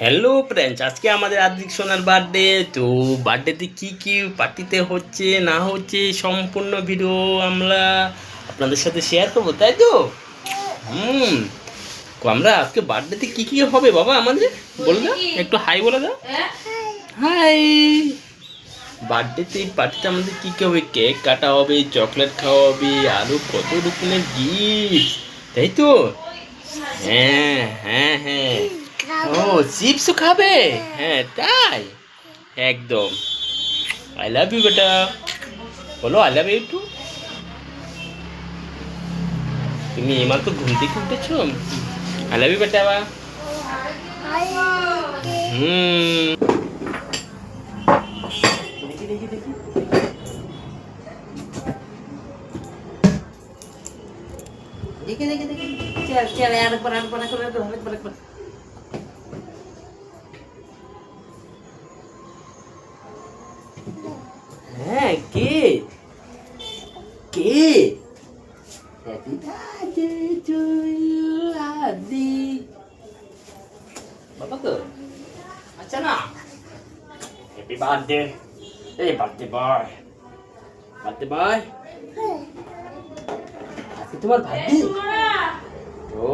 Hello friends আজকে আমাদের আদিক সোনার বার্থডে তো বার্থডেতে কি কি পার্টিতে হচ্ছে, না হচ্ছে, সম্পূর্ণ ভিডিও আমরা আপনাদের সাথে শেয়ার করব, তাই তো? হুম আমরা আজকে বার্থডেতে কি কি হবে বাবা আমাদের? বলে দাও, একটু হাই বলে দাও। হাই বার্থডেতে পার্টিতে আমাদের কী কী হবে? কেক কাটা হবে চকলেট খাওয়া হবে আরও কত রকমের গিফট তাই তো? হ্যাঁ হ্যাঁ হ্যাঁ। ও চিপসও খাবে? হ্যাঁ তাই? একদম। আই লাভ ইউ বেটা। বলো আই লাভ ইউ টু তুমি এইমাত্র ঘুম থেকে উঠেছ? আই লাভ ইউ বেটা। হুম। দেখি দেখি দেখি। দেখে দেখে দেখে চল চল আরেকবার আরেকবার আরেকবার আরেকবার আরেকবার হ্যাঁ কে কে happy birthday to you Adi বাবা তো আচ্ছা না হ্যাপি বার্থডে এই বার্থডে বয় বার্থডে বয় আজকে তোমার birthday O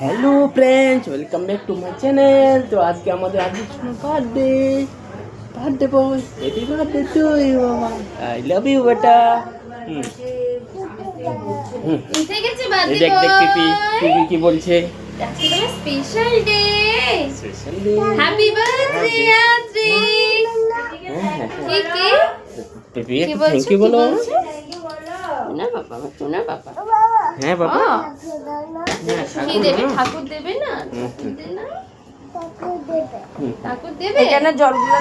hello friends welcome back to my channel তো আজকে আমাদের আজকে birthday birthday boy happy birthday to you বাবা আই লাভ ইউ বেটা দেখ দেখ পিপি পিপি কি বলছে? আজকে তোমার special day special day happy birthday Adri কে কে পিপি কি থ্যাংক কি ইউ বলো। বলছে? না বাবা আমার সোনা বাবা। হ্যাঁ বাবা। হ্যাঁ ঠাকুর দেবে না? ঠাকুর দেবে না? হুম, হুম। দে না? হুম। ঠাকুর দেবে? এখানে জলগুলো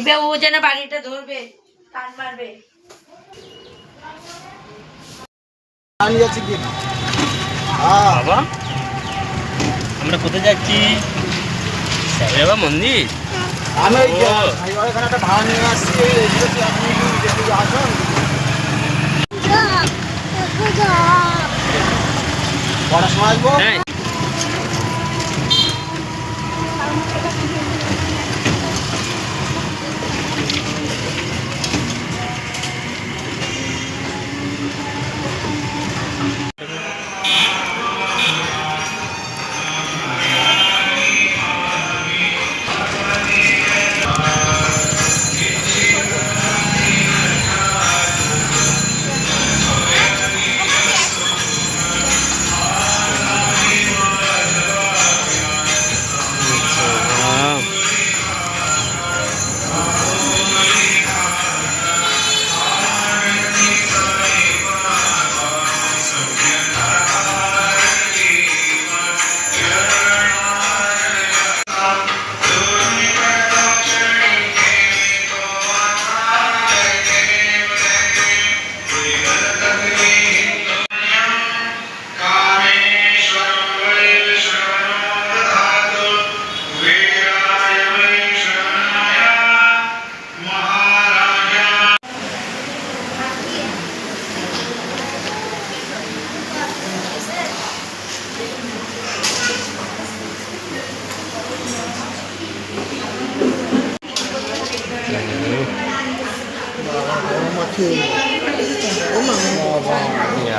দেখবে ও যেন বাড়িটা ধরবে টান মারবে। বাবা আমরা কোথায় যাচ্ছি? বাবা মন্দির? আমি ওই ও। একটা ভাড়া নিয়ে আসছি আসুন কটার আসব? হ্যাঁ।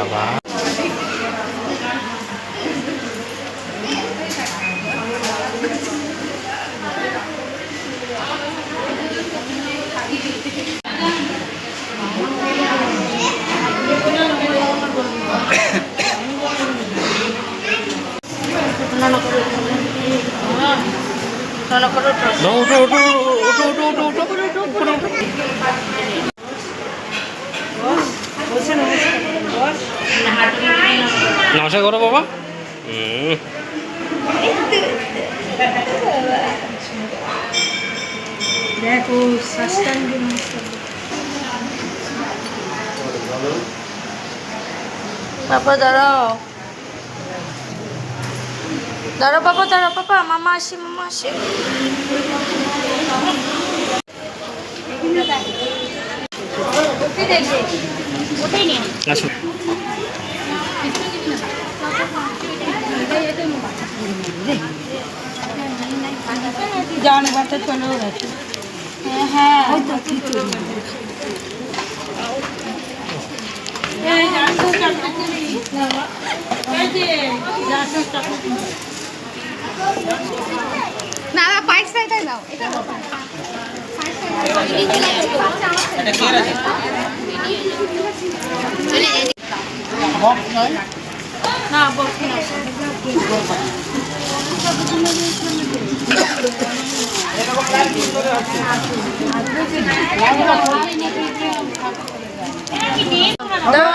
বাবা না না করো না ওঠো ওঠো ওঠো ওঠো নমস্কার করো বাবা। দেখো সাষ্টাঙ্গে পাপা দাঁড়াও। দাঁড়াও পাপা দাঁড়াও পাপা মামা আসি মামা আসি। আসুন জান বাচ্চা চলেও গেছে। হ্যাঁ এই জান তো চারটে কুড়ি না পাইক সাইডে দাও এটা না বলছি না দাও দাও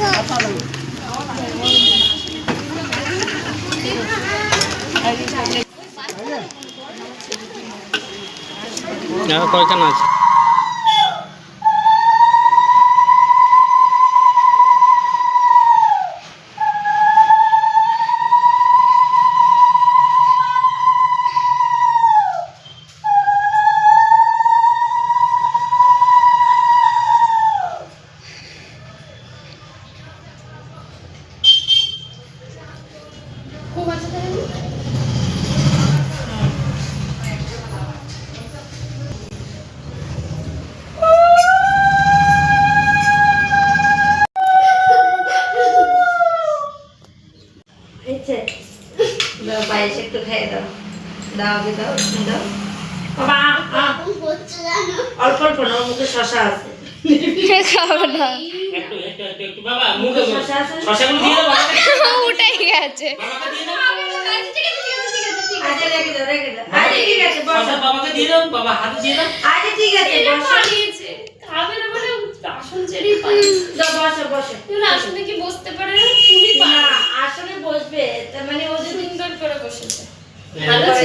হ্যাঁ কয়খানা আছে? দাও আচ্ছা ঠিক আছে বসো। না বলে আসন ছেড়েই পালিয়েছে। দাও বসো বসো। তুমি আসলে কি বসতে পারে না? তুমি না আসলে বসবে। মানে ও যদি সুন্দর করে বসেছে। ভালো আছে।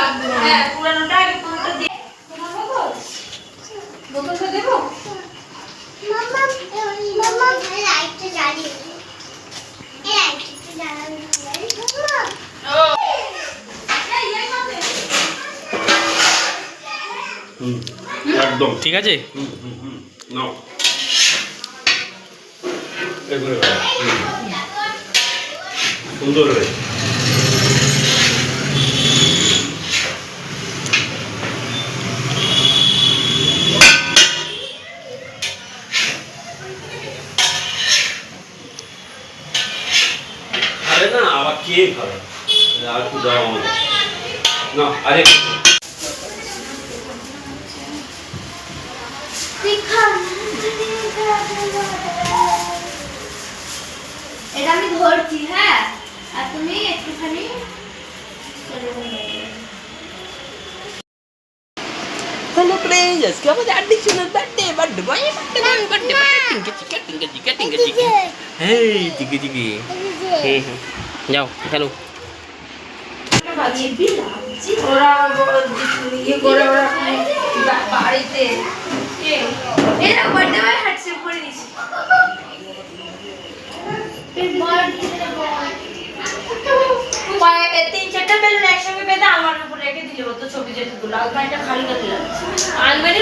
লাগবে। হ্যাঁ পুরানোটা আগে পুরোটা দিয়ে তোমার বোতল বোতলটা দেবো? মামা মামা লাইটটা জ্বালিয়ে এই লাইটটা জ্বালানো মামা। একদম। ঠিক আছে? নাও। সুন্দর হয়েছে। আরে এটা আমি ধরছি হ্যাঁ? আর তুমি একটুখানি হ্যালো ফ্রেন্ডস আজকে আমাদের Addi birthday birthday boy birthday boy birthday টিঙ্কা টিঙ্কা টিঙ্কা টিঙ্কা টিঙ্কা টিঙ্কা। Hey টিঙ্কি টিঙ্কি। যাও হ্যালো ইয়ে তিন চারটা বেলুন একসঙ্গে বেঁধে আলমারির উপর রেখে দিলে হতো ছবি যেতে তুলো আলমারিটা খালি করে আলমারি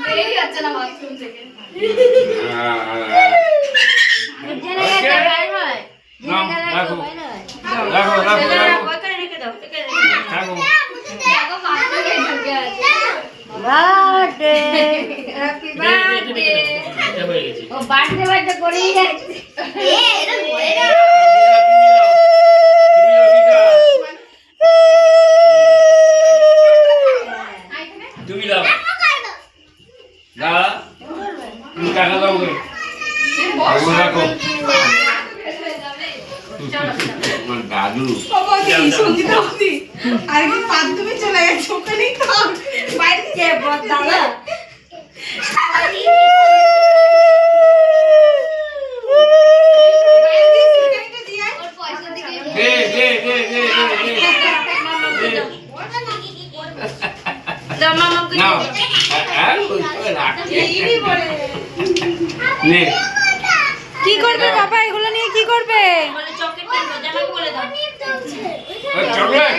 বেরিয়ে যাচ্ছে না বাথরুম থেকে ছেলেরা ওইখানে রেখে দাও এখানে রেখে দাও। দেখো বাথরুমে ঢুকে আছে হ্যাপি বার্থডে হয়ে বার্থডে করেই যাচ্ছে এ এটা ধরে না তুমি দাও না তুমি টাকা দাও গে ওগুলো রাখো দাদু। কে বল দাদা ওর পয়সা দিকে দে দে দে দে দে দে দাও মামাকে নাও আর ওই রাখছি নে কি করবে বাবা এগুলো নিয়ে কি করবে বলে চকলেট কিনবো জামাকে বলে দাও ওই চকলেট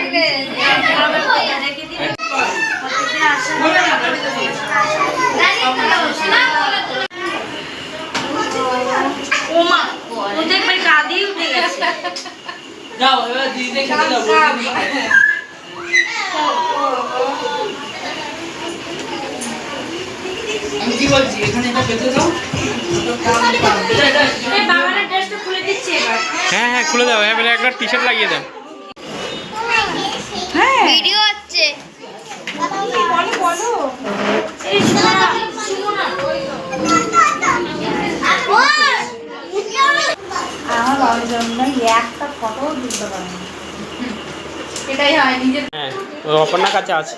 রেখে দিন প্রত্যেকদিন আসে ওমা ও দেখবে কাঁদি উঠে গেছে যাও এবার দিদি খেতে যাও আমি কি বলছি? এখানে এটা পেতে দাও। হ্যাঁ হ্যাঁ খুলে দাও। এবারে একটা টি শার্ট লাগিয়ে দাও। ভিডিও হচ্ছে। এই শোনা শোনা আমার বাবার জন্য একটা ফটো তুলতে পারে এটাই হয় নিজের হ্যাঁ অপর্ণার কাছে আছে।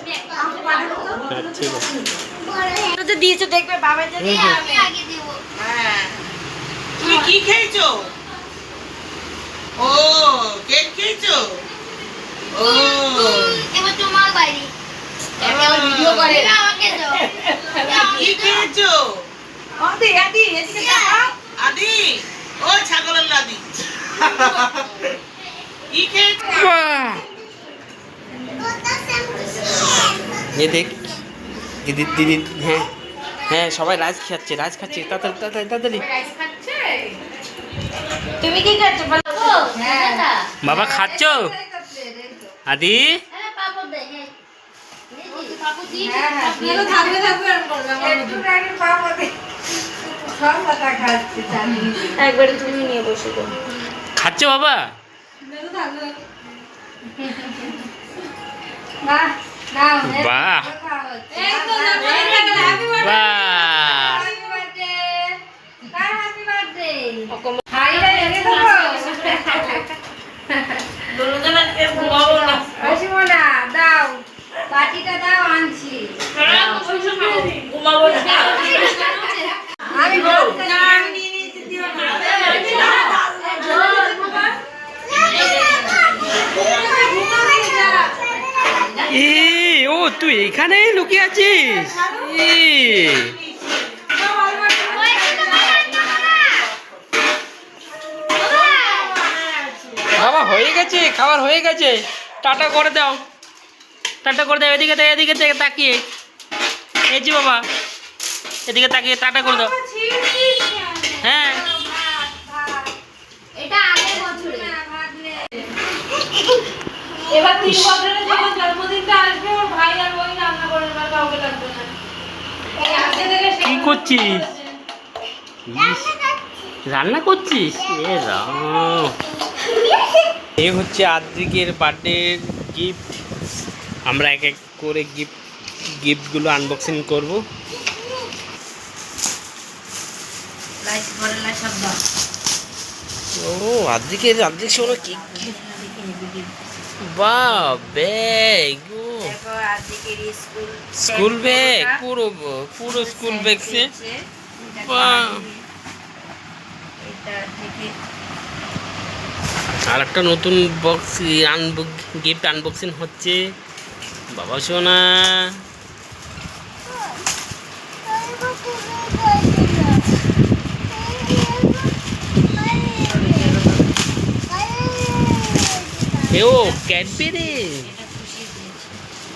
হ্যাঁ ঠিক আছে দিয়েছ দেখবে বাবা যদি আমি আগে দিব। তুমি কি খেয়েছো? ও কেক খেয়েছো? ও। এবার তোমার বাইরে এবার ভিডিও করে। আমাকে দাও। কি খেয়েছো? আদি আদি আদি? ও ছাগলের লাদি কি খেয়েছো এ দেখ দিদি দিদি হ্যাঁ হ্যাঁ সবাই রাজ খাচ্ছে রাজ খাচ্ছে তাড়াতাড়ি তাড়াতাড়ি তাড়াতাড়ি। তুমি কি খাচ্ছ? বলো হ্যাঁ। বাবা খাচ্ছ? আদি? হ্যাঁ হ্যাঁ। খাচ্ছ বাবা? বাহ দাও বাটিটা দাও আনছি ঘুমাবো না আমি ভাত না, আমি নিয়ে নিয়েছি, দিও না। এ ও তুই এখানে লুকিয়ে আছিস? বাবা হয়ে গেছে খাবার হয়ে গেছে। টাটা করে দাও। টাটা করে দাও এদিকে এদিকে তাকিয়ে। এই যে বাবা এদিকে তাকিয়ে টাটা করে দাও। হ্যাঁ। এবার তিন বছরের যখন জন্মদিনটা আসবে ওর ভাই আর ওই রান্না করে দেবে, কাউকে লাগবে না। কি করছিস? রান্না করছিস? এ এ হচ্ছে আদ্রিকের বার্থডে গিফট আমরা এক এক করে গিফট গিফটগুলো আনবক্সিং করব। ও আদ্রিকের আদ্রিক শোনো কি বাহ ব্যাগ স্কুল ব্যাগ পুরো পুরো স্কুল ব্যাগ সে? আর একটা নতুন বক্স আনবুক গিফট আনবক্সিং হচ্ছে। বাবা সোনা। এ ও ক্যাডবেরি এটা খুশি দিয়েছে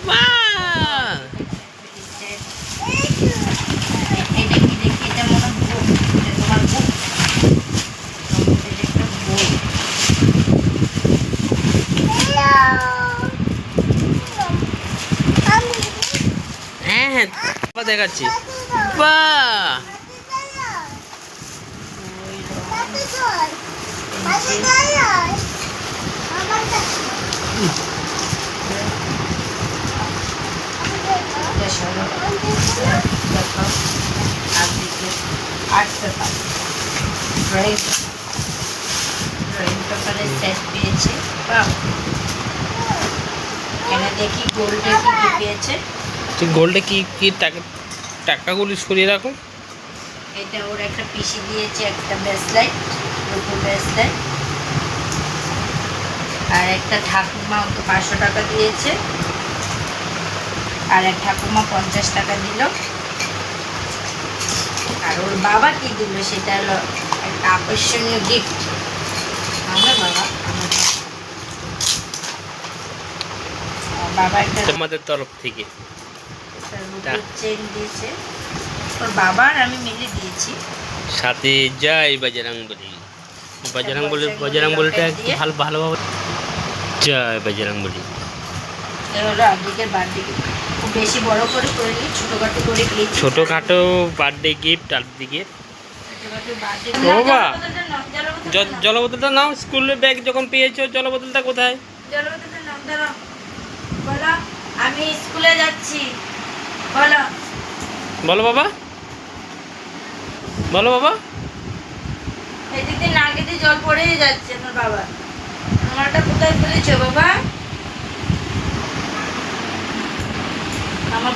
বাহ এটা কি দেখি এটা মনে হয় বুক এটা তোমার বুক এটা একটা বই আর্ট পেপার ড্রয়িং ড্রয়িং পেপারের সেট পেয়েছে বাহ এখানে দেখি গোল্ডের কি কি পেয়েছে গোল্ডে কি কি টাকা, টাকাগুলি সরিয়ে রাখো এটা ওর একটা পিসি দিয়েছে, একটা ব্রেসলাইট রূপোর ব্রেসলাইট আর একটা ঠাকুমা ওকে পাঁচশো টাকা দিয়েছে। আর এক ঠাকুমা পঞ্চাশ টাকা দিল। আর ওর বাবা কি দিল সেটা হলো একটা আকর্ষণীয় গিফট আমার বাবা বাবা। একটা তোমাদের তরফ থেকে। চেন দিয়েছে। ওর বাবা আর আমি মিলে দিয়েছি। সাথে জয় বজরং বলি বজরং বলি বজরং বলিটা একটু ভালো ভালোভাবে জয় বজরং বলি। ছোটোখাটো বার্থডে গিফট দিকে ছোটোখাটো বাবা। জল বোতলটা নাও স্কুলের ব্যাগ যখন পেয়েছ জল বোতলটা কোথায় আমি স্কুলে যাচ্ছি। বলো। বলো বাবা। বলো বাবা। এদিক দিয়ে নাকে দিয়ে জল পড়েই যাচ্ছে আমার বাবা আমারটা কোথায় ফেলেছো বাবা? আমার